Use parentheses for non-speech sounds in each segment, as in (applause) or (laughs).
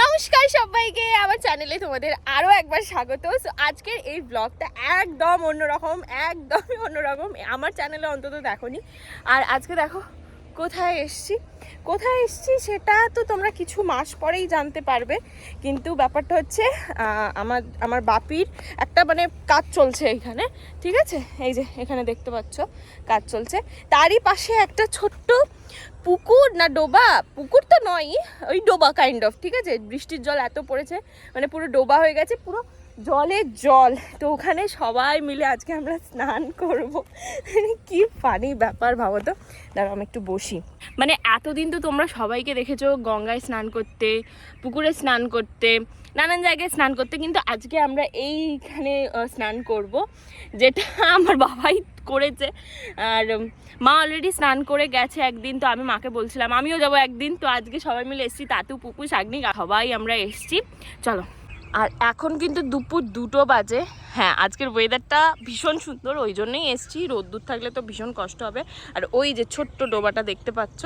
নমস্কার সবাইকে আমার চ্যানেলে তোমাদের আরও একবার স্বাগত। So, আজকের এই ব্লগটা একদম অন্যরকম একদমই অন্যরকম। আমার চ্যানেলে অন্তত দেখোনি। আর আজকে দেখো কোথায় এসছি? কোথায় এসছি সেটা তো তোমরা কিছু মাস পরেই জানতে পারবে। কিন্তু ব্যাপারটা হচ্ছে আমার আমার বাপির একটা মানে কাজ চলছে এখানে ঠিক আছে? এই যে এখানে দেখতে পাচ্ছ কাজ চলছে। তারই পাশে একটা ছোট্ট পুকুর? না, ডোবা? পুকুর তো নয়। ওই ডোবা কাইন্ড অফ ঠিক আছে? বৃষ্টির জল এত পড়েছে মানে পুরো ডোবা হয়ে গেছে, পুরো জলের জল। তো ওখানে সবাই মিলে আজকে আমরা স্নান করব। কি ফানি ব্যাপার, ভাবো তো। দাঁড়াও, আমি একটু বসি। মানে এতদিন তো তোমরা সবাইকে দেখেছ গঙ্গায় স্নান করতে, পুকুরে স্নান করতে। নানান জায়গায় স্নান করতে, কিন্তু আজকে আমরা এইখানে স্নান করব, যেটা (laughs) আমার বাবাই করেছে। আর মা অলরেডি স্নান করে গেছে একদিন, তো আমি মাকে বলছিলাম, আমিও যাব একদিন। তো আজকে সবাই মিলে এসছি, তাতু পুপু শাগনিক সবাই আমরা এসছি। চলো। আর এখন কিন্তু দুপুর দুটো বাজে। হ্যাঁ আজকের ওয়েদারটা ভীষণ সুন্দর, ওই জন্যই এসছি। রোদ্দুর থাকলে তো ভীষণ কষ্ট হবে। আর ওই যে ছোট্ট ডোবাটা দেখতে পাচ্ছ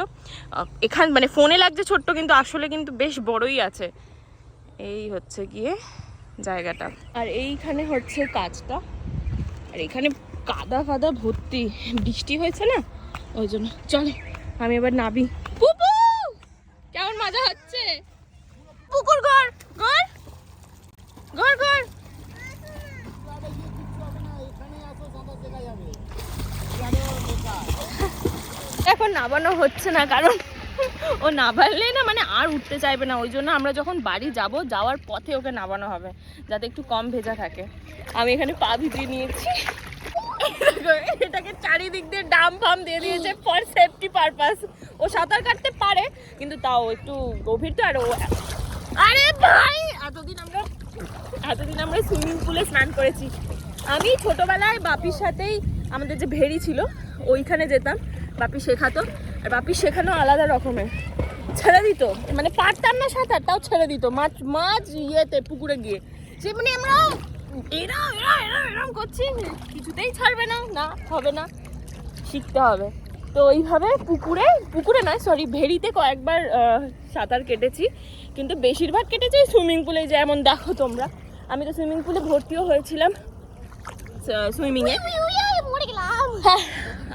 এখান মানে ফোনে লাগছে ছোট্ট, কিন্তু আসলে কিন্তু বেশ বড়ই আছে। এই হচ্ছে গিয়ে জায়গাটা। আর এইখানে হচ্ছে কাজটা। আর এখানে কাদা ফাদা ভর্তি। বৃষ্টি হয়েছে না? ওই জন্য। চলে আমি এবার নাবি পুপু! কেমন মজা হচ্ছে? পুকুর ঘর ঘর ঘর ঘর। এখন নামানো হচ্ছে না কারণ ও নামালে না মানে আর উঠতে চাইবে না, ওই জন্য আমরা যখন বাড়ি যাব, যাওয়ার পথে ওকে নামানো হবে, যাতে একটু কম ভেজা থাকে। আমি এখানে পা ভিজিয়ে নিয়েছি। এটাকে চারিদিক দিয়ে ডাম ফাম দিয়ে দিয়েছে ফর সেফটি পারপাস ও সাঁতার কাটতে পারে, কিন্তু তাও একটু গভীর তো, আর ও আরে ভাই! এতদিন আমরা এতদিন আমরা সুইমিং পুলে স্নান করেছি। আমি ছোটবেলায় বাপির সাথেই আমাদের যে ভেড়ি ছিল, ওইখানে যেতাম। বাপি শেখাতো আর বাপি শেখানো আলাদা রকমের। ছেড়ে দিত। মানে পারতাম না সাঁতার তাও ছেড়ে দিত। মাছ মাছ ইয়েতে পুকুরে গিয়ে। সে মানে আমরা এরা এরা এরা এরম করছি কিছুতেই ছাড়বে না না হবে না শিখতে হবে। তো ওইভাবে পুকুরে পুকুরে নয় সরি ভেড়িতে কয়েকবার সাঁতার কেটেছি। কিন্তু বেশিরভাগ কেটেছি সুইমিং পুলে যেমন দেখো তোমরা। আমি তো সুইমিং পুলে ভর্তিও হয়েছিলাম সুইমিংয়ে হ্যাঁ,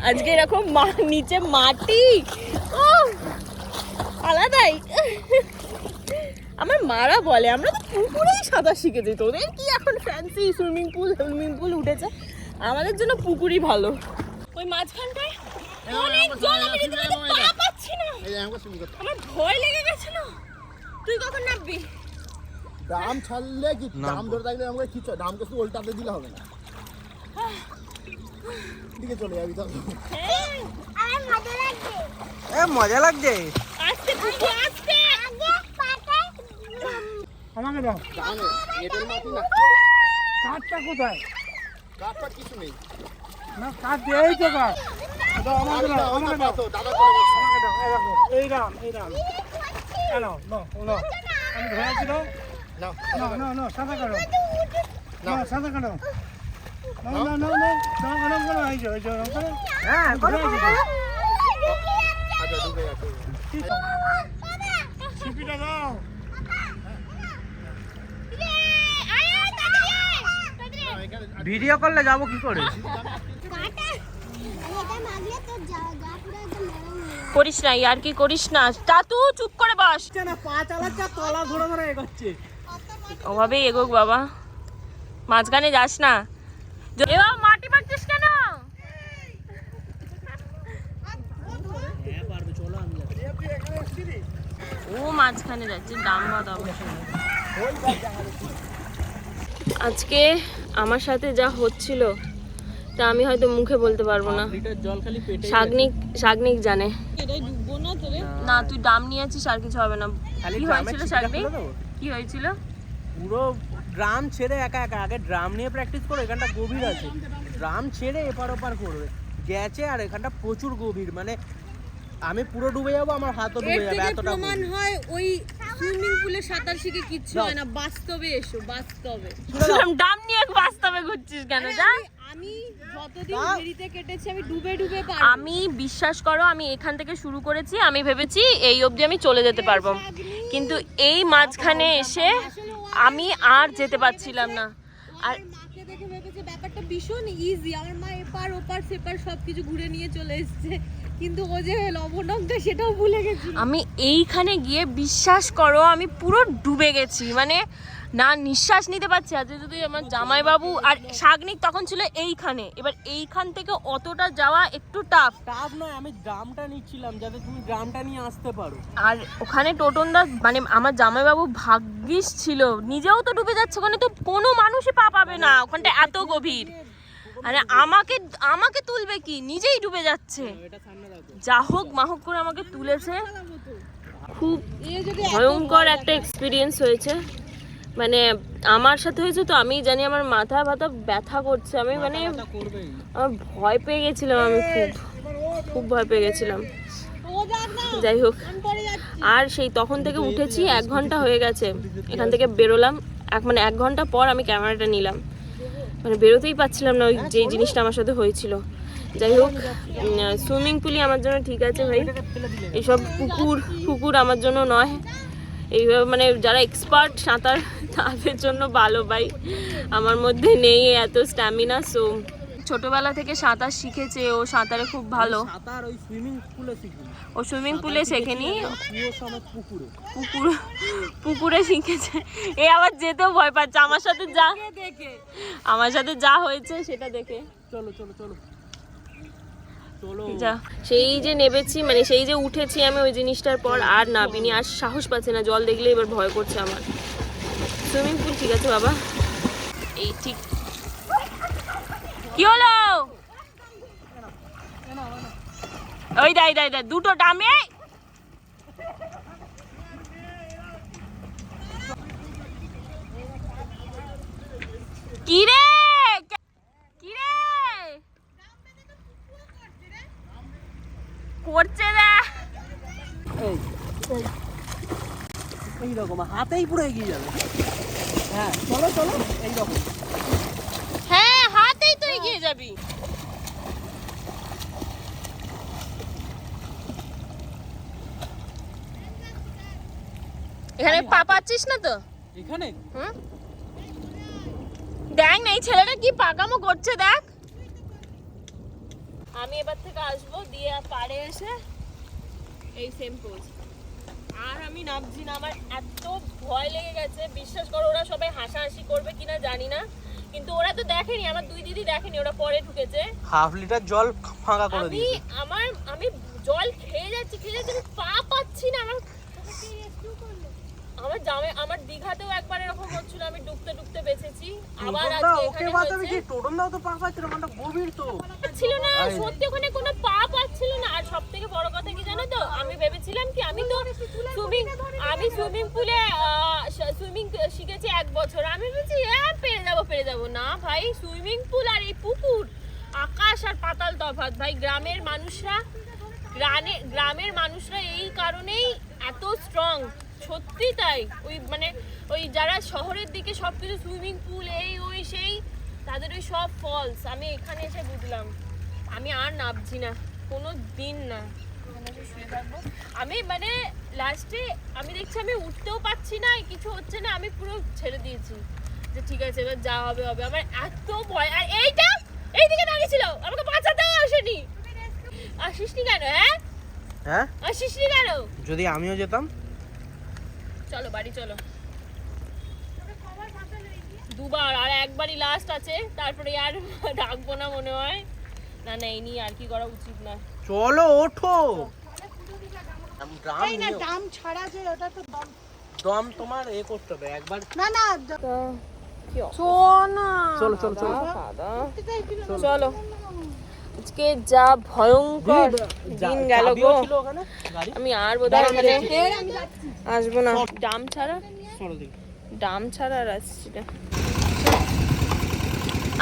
আজকে এরকম মা- নিচে মাটি। ও আলাদাই। আমার মারা বলে আমরা তো পুকুরেই সাঁতার শিখেছি তোদের কি এখন fancy swimming pool swimming pool উঠেছে? আমাদের জন্য পুকুরই ভালো। ওই মাঝখানটায় অনেক জল আমি রীতিমতো পা পাচ্ছি না। আমার ভয় লেগে গেছিল তুই কখন নামবি? দাম ছাড়লে কি দাম ধরে থাকলে আমাকে কি চ- দামকে শুধু উল্টাতে দিলে হবে না। দিকে চলে যাবি তো এ মজা লাগছে। আস্তে পুকু আস্তে আমাকে দাও। মাটি না। কাঠটা কোথায়? কাঠ ফাট কিছু নেই। না কাঠ দিয়ে এই তো কাঠ। দাও আমাকে দাও আমাকে দাও। দাদা চলে গেছে। আমাকে দাও এই দেখো এই রাম এই রাম। কেন নো নো। আমি দাও নাও, না না না সাদা কাটো। না নাও। সাদা কাটো। ছিপিটা দাও ভিডিও করলে যাব কি করে? করিস না আর কি করিস না। তা তাতু চুপ করে বস। না পা চালাচ্ছে আর তলা ধরে ধরে এগোচ্ছে। ওভাবে এগোক বাবা। মাঝখানে যাস না। এবার মাটি মারছিস কেন? ও মাঝখানে যাচ্ছে দাম আজকে আমার সাথে যা হচ্ছিল তা আমি হয়তো মুখে বলতে পারব না। শাগনিক শাগনিক জানে। না তুই ডাম নিয়েছিস আর কিছু হবে না। কি হয়েছিল শাগনিক কি হয়েছিল? পুরো ড্রাম ছেড়ে একা একা আগে ড্রাম নিয়ে প্র্যাকটিস করো এখানটা গভীর আছে। ড্রাম ছেড়ে এপার ওপার করবে। গেছে আর এখানটা প্রচুর গভীর মানে আমি পুরো ডুবে যাব আমার হাতও ডুবে যাবে এতটা প্রমাণ হয় ওই সুইমিং পুলে সাঁতার শিখে কিচ্ছু হয় না বাস্তবে এসো বাস্তবে। (laughs) ড্রাম নিয়ে বাস্তবে ঘুরছিস কেন যা আমি যতদিন তাও- কেটেছি আমি ডুবে ডুবে পার আমি বিশ্বাস করো আমি এখান থেকে শুরু করেছি আমি ভেবেছি এই অবধি আমি চলে যেতে পারব। কিন্তু এই মাঝখানে এসে আমি আর যেতে পারছিলাম না। আর মাকে দেখে ভেবেছে ব্যাপারটা ভীষণ ইজি আমার মা এপার ওপার, সেপার সবকিছু ঘুরে নিয়ে চলে এসেছে। কিন্তু ও যে লবণটা সেটাও ভুলে গেছি। আমি এইখানে গিয়ে বিশ্বাস করো আমি পুরো ডুবে গেছি। মানে না নিঃশ্বাস নিতে পারছি। আর যদি আমার জামাইবাবু আর শাগনিক তখন ছিল এইখানে। এবার এইখান থেকে অতটা যাওয়া একটু টাফ টাফ নয় আমি ড্রামটা নিচ্ছিলাম যাতে তুমি ড্রামটা নিয়ে আসতে পারো। আর ওখানে টোটনদা মানে আমার জামাইবাবু ভাগ্যিস ছিল। নিজেও তো ডুবে যাচ্ছে ওখানে তো কোনো মানুষই পা পাবে না। ওখানটা এত গভীর। মানে আমাকে আমাকে তুলবে কি? নিজেই ডুবে যাচ্ছে। যা হোক মাহক করে আমাকে তুলেছে। খুব ভয়ঙ্কর একটা এক্সপিরিয়েন্স হয়েছে। মানে আমার সাথে হয়েছে তো আমি জানি আমার মাথা ব্যথা ব্যথা করছে। আমি মানে আমার ভয় পেয়ে গেছিলাম আমি খুব খুব ভয় পেয়ে গেছিলাম। যাই হোক, আর সেই তখন থেকে উঠেছি, এক ঘণ্টা হয়ে গেছে। এখান থেকে বেরোলাম। এক মানে এক ঘণ্টা পর আমি ক্যামেরাটা নিলাম। মানে বেরোতেই পাচ্ছিলাম না ওই যে জিনিসটা আমার সাথে হয়েছিল। যাই হোক সুইমিং পুলই আমার জন্য ঠিক আছে ভাই। এইসব পুকুর পুকুর আমার জন্য নয়। এইভাবে মানে যারা এক্সপার্ট সাঁতার তাদের জন্য ভালো ভাই। আমার মধ্যে নেই এত স্ট্যামিনা সো ছোটবেলা থেকে সাঁতার শিখেছে ও সাঁতারে খুব ভালো। সাঁতার ওই সুইমিং ও সুইমিং পুলে শেখেনি। পুকুরে। পুকুর শিখেছে। এ আবার যেতেও ভয় পাচ্ছে। আমার সাথে যা দেখে। আমার সাথে যা হয়েছে সেটা দেখে। চলো চলো চলো। সেই যে নেবেছি মানে সেই যে উঠেছি আমি, ওই জিনিসটার পর আর নাবিনি, আর সাহস পাচ্ছে না, জল দেখলে এবার ভয় করছে আমার। সুইমিং পুল ঠিক আছে বাবা? এই ঠিক। কি হলো? ওই দাই দাই দাই দুটো ডামে কি রে কি রে করছে না। এই এই। এইরকম হাতেই পুরো এগিয়ে যাবে। হ্যাঁ চলো চলো এইরকম। হ্যাঁ হাতেই তো এগিয়ে যাবি। এখানে পা পাচ্ছিস না তো? এখানে? দেখ না এই ছেলেটা কি পাকামো করছে দেখ। আমি এবার থেকে আসব দিয়ে পাড়ে এসে এই সেম পোজ আর আমি নামছি না আমার এত ভয় লেগে গেছে। বিশ্বাস করো ওরা সবাই হাসাহাসি করবে কিনা জানি না। কিন্তু ওরা তো দেখেনি আমার দুই দিদি দেখেনি ওরা পরে ঢুকেছে। হাফ লিটার জল ফাঁকা করে আমি আমার আমি জল খেয়ে যাচ্ছি খেয়ে যাচ্ছি পা পাচ্ছি না আমার আমার জামে আমার দীঘাতেও একবার এরকম হচ্ছিল আমি ডুবতে ডুবতে বেঁচেছি। আবার আজকে ওকে এখানে বাঁচাবে কি হয়েছে। টোটনদাও তো পা পাচ্ছে না মানে গভীর তো। ছিল না সত্যি ওখানে কোনো পা পাচ্ছিল না। আর সব থেকে বড় কথা কি জানো তো আমি ভেবেছিলাম কি আমি তো সুইমিং আমি সুইমিং পুলে সুইমিং শিখেছি এক বছর। আমি ভেবেছি হ্যাঁ পেরে যাব পেরে যাব। না ভাই সুইমিং পুল আর এই পুকুর আকাশ আর পাতাল তফাৎ। ভাই গ্রামের মানুষরা গ্রামে গ্রামের মানুষরা এই কারণেই এত স্ট্রং সত্যি তাই। ওই মানে ওই যারা শহরের দিকে সব কিছু সুইমিং পুল এই ওই সেই তাদের ওই সব ফলস আমি এখানে এসে বুঝলাম। আমি আর নামছি না। কোনো দিন না। শুয়ে থাকব আমি মানে লাস্টে আমি দেখছি আমি উঠতেও পারছি না কিছু হচ্ছে না আমি পুরো ছেড়ে দিয়েছি। যে ঠিক আছে এবার যা হবে হবে। আমার এত ভয়। আর এইটা এই দিকে এইদিকে দাঁড়িয়েছিল। আমাকে বাঁচাতেও আসেনি। আসিসনি কেন হ্যাঁ? হ্যাঁ? আসিসনি কেন? যদি আমিও যেতাম চলো বাড়ি চলো। দুবার আর একবারই লাস্ট আছে। তারপরে আর ডাকবো না মনে হয়। না না এই নিয়ে আর কি করা উচিত না চলো ওঠো। এই না। দাম ছাড়া যে ওটা তো দাম। দম তোমার এ করতে হবে একবার। না না চলো চলো চলো। চলো। চলো। আজকে যা ভয়ঙ্কর দিন গেল গো। আমি আর বোধহয় মানে আসব না। ডাম ছাড়া? ডাম ছাড়া আর আসছি না।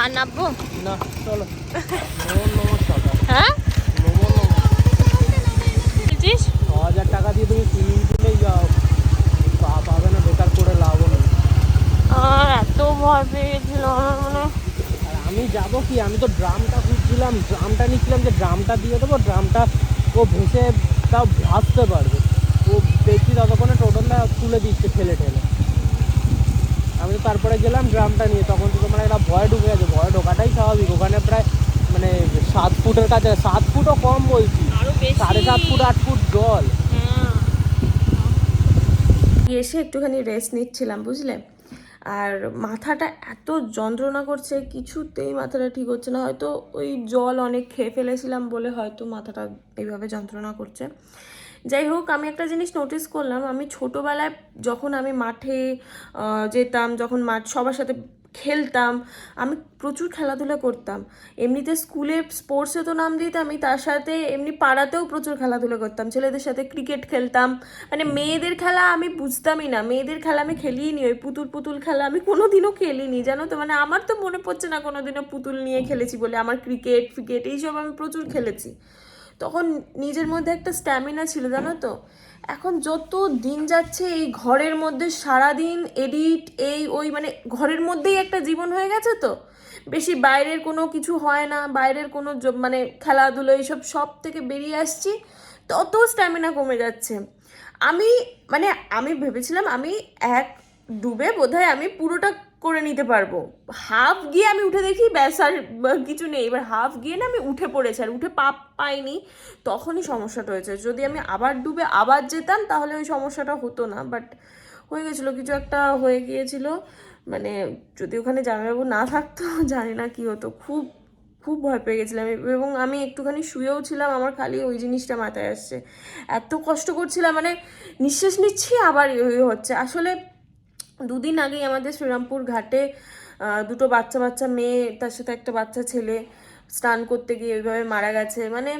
আর নামবো? না চলো। (laughs) হ্যাঁ নমো নমো বলছিস ছ হাজার টাকা দিয়ে তুমি সুইমিং পুলেই যাও পা পাবে না বেকার করে লাভ নেই আর এত ভয় পেয়ে গেছিল আমার মনে হয় আর আমি আমি যাব কি? আমি তো ড্রামটা খুঁজছিলাম ড্রামটা নিচ্ছিলাম যে ড্রামটা দিয়ে দেবো ড্রামটা ও ভেসে তাও ভাসতে পারবে। ও দেখছি ততক্ষণে টোটনটা তুলে দিচ্ছে ঠেলে ঠেলে। আমি তো তারপরে গেলাম ড্রামটা নিয়ে তখন তো তোমার একটা ভয় ঢুকে গেছে। ভয় ঢোকাটাই স্বাভাবিক। ওখানে প্রায় মানে সাত ফুটের কাছে সাত ফুটও কম বলছি। সাড়ে সাত ফুট আট ফুট জল। হ্যাঁ। এসে একটুখানি রেস্ট নিচ্ছিলাম বুঝলে? আর মাথাটা এত যন্ত্রণা করছে, কিছুতেই মাথাটা ঠিক হচ্ছে না। হয়তো ওই জল অনেক খেয়ে ফেলেছিলাম বলে হয়তো মাথাটা এইভাবে যন্ত্রণা করছে। যাই হোক, আমি একটা জিনিস নোটিস করলাম, আমি ছোটোবেলায় যখন আমি মাঠে যেতাম, যখন মাঠ সবার সাথে খেলতাম, আমি প্রচুর খেলাধুলা করতাম। এমনিতে স্কুলে স্পোর্টসে তো নাম দিতামই তার সাথে এমনি পাড়াতেও প্রচুর খেলাধুলা করতাম। ছেলেদের সাথে ক্রিকেট খেলতাম। মানে মেয়েদের খেলা আমি বুঝতামই না। মেয়েদের খেলা আমি খেলিই নি ওই পুতুল পুতুল খেলা আমি কোনোদিনও খেলিনি, জানো তো? মানে আমার তো মনে পড়ছে না কোনোদিনও পুতুল নিয়ে খেলেছি বলে। আমার ক্রিকেট ফ্রিকেট এইসব আমি প্রচুর খেলেছি। তখন নিজের মধ্যে একটা স্ট্যামিনা ছিল, জানো তো? এখন যত দিন যাচ্ছে, এই ঘরের মধ্যে সারাদিন এডিট এই ওই মানে ঘরের মধ্যেই একটা জীবন হয়ে গেছে তো? বেশি বাইরের কোনো কিছু হয় না, বাইরের কোনো মানে খেলাধুলো, এইসব সব থেকে বেরিয়ে আসছি, তত স্ট্যামিনা কমে যাচ্ছে। আমি মানে আমি ভেবেছিলাম আমি এক ডুবে বোধহয় আমি পুরোটা করে নিতে পারব। হাফ গিয়ে আমি উঠে দেখি, ব্যাস আর কিছু নেই। এবার হাফ গিয়ে না আমি উঠে পড়েছি, আর উঠে পাপ পাইনি। তখনই সমস্যাটা হয়েছে। যদি আমি আবার ডুবে আবার যেতাম, তাহলে ওই সমস্যাটা হতো না। বাট হয়ে গেছিল, কিছু একটা হয়ে গিয়েছিল। মানে যদি ওখানে জামাইবাবু না থাকতো, (laughs) জানি না কি হতো। খুব খুব ভয় পেয়ে গেছিলাম। এবং আমি একটুখানি শুয়েও ছিলাম, আমার খালি ওই জিনিসটা মাথায় আসছে। এত কষ্ট করছিলাম মানে নিঃশ্বাস নিচ্ছি, আবার ইয়ে হচ্ছে। আসলে দুদিন আগেই আমাদের শ্রীরামপুর ঘাটে দুটো বাচ্চা বাচ্চা মেয়ে, তার সাথে একটা বাচ্চা ছেলে স্নান করতে গিয়ে ওইভাবে মারা গেছে। মানে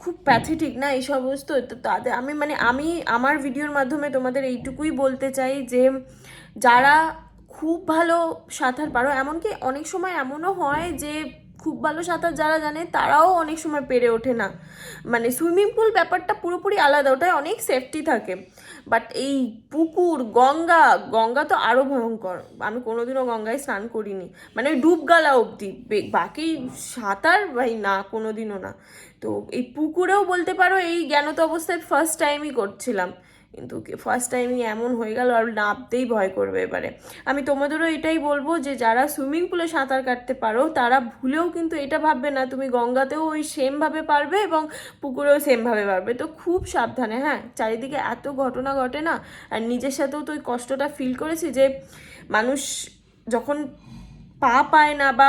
খুব প্যাথেটিক না এই সমস্ত? তো তাদের আমি মানে আমি আমার ভিডিওর মাধ্যমে তোমাদের এইটুকুই বলতে চাই যে, যারা খুব ভালো সাঁতার পারো, এমনকি অনেক সময় এমনও হয় যে খুব ভালো সাঁতার যারা জানে, তারাও অনেক সময় পেরে ওঠে না। মানে সুইমিং পুল ব্যাপারটা পুরোপুরি আলাদা, ওটায় অনেক সেফটি থাকে। বাট এই পুকুর, গঙ্গা গঙ্গা তো আরও ভয়ঙ্কর। আমি কোনোদিনও গঙ্গায় স্নান করিনি। মানে ওই ডুব গালা অবধি বাকি সাঁতার ভাই, না, কোনোদিনও না। তো এই পুকুরেও বলতে পারো, এই জ্ঞানত অবস্থায় ফার্স্ট টাইমই করছিলাম। কিন্তু ফার্স্ট টাইমই এমন হয়ে গেল আর নামতেই ভয় করবে এবারে। আমি তোমাদেরও এটাই বলব যে, যারা সুইমিং পুলে সাঁতার কাটতে পারো, তারা ভুলেও কিন্তু এটা ভাববে না, তুমি গঙ্গাতেও ওই সেমভাবে পারবে এবং পুকুরেও সেমভাবে পারবে। তো খুব সাবধানে হ্যাঁ চারিদিকে এত ঘটনা ঘটে না, আর নিজের সাথেও তো ওই কষ্টটা ফিল করেছি যে, মানুষ যখন পা পায় না বা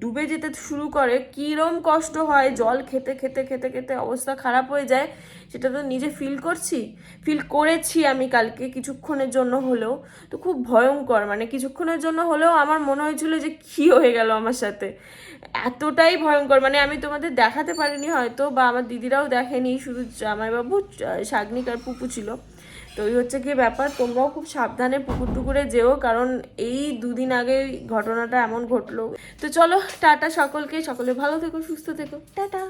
ডুবে যেতে শুরু করে, কীরম কষ্ট হয় জল খেতে খেতে খেতে খেতে অবস্থা খারাপ হয়ে যায়, সেটা তো নিজে ফিল করছি। ফিল করেছি আমি কালকে কিছুক্ষণের জন্য হলেও, তো খুব ভয়ঙ্কর মানে কিছুক্ষণের জন্য হলেও আমার মনে হয়েছিল যে কী হয়ে গেল আমার সাথে। এতটাই ভয়ঙ্কর মানে আমি তোমাদের দেখাতে পারিনি হয়তো বা, আমার দিদিরাও দেখেনি, শুধু জামাইবাবু শাগনিক আর পুপু ছিল। তো ওই হচ্ছে কি ব্যাপার, তোমরাও খুব সাবধানে পুকুর টুকুরে যেও, কারণ এই দুদিন আগে ঘটনাটা এমন ঘটলো। তো চলো, টাটা সকলকে, সকলে ভালো থেকো, সুস্থ থেকো, টাটা।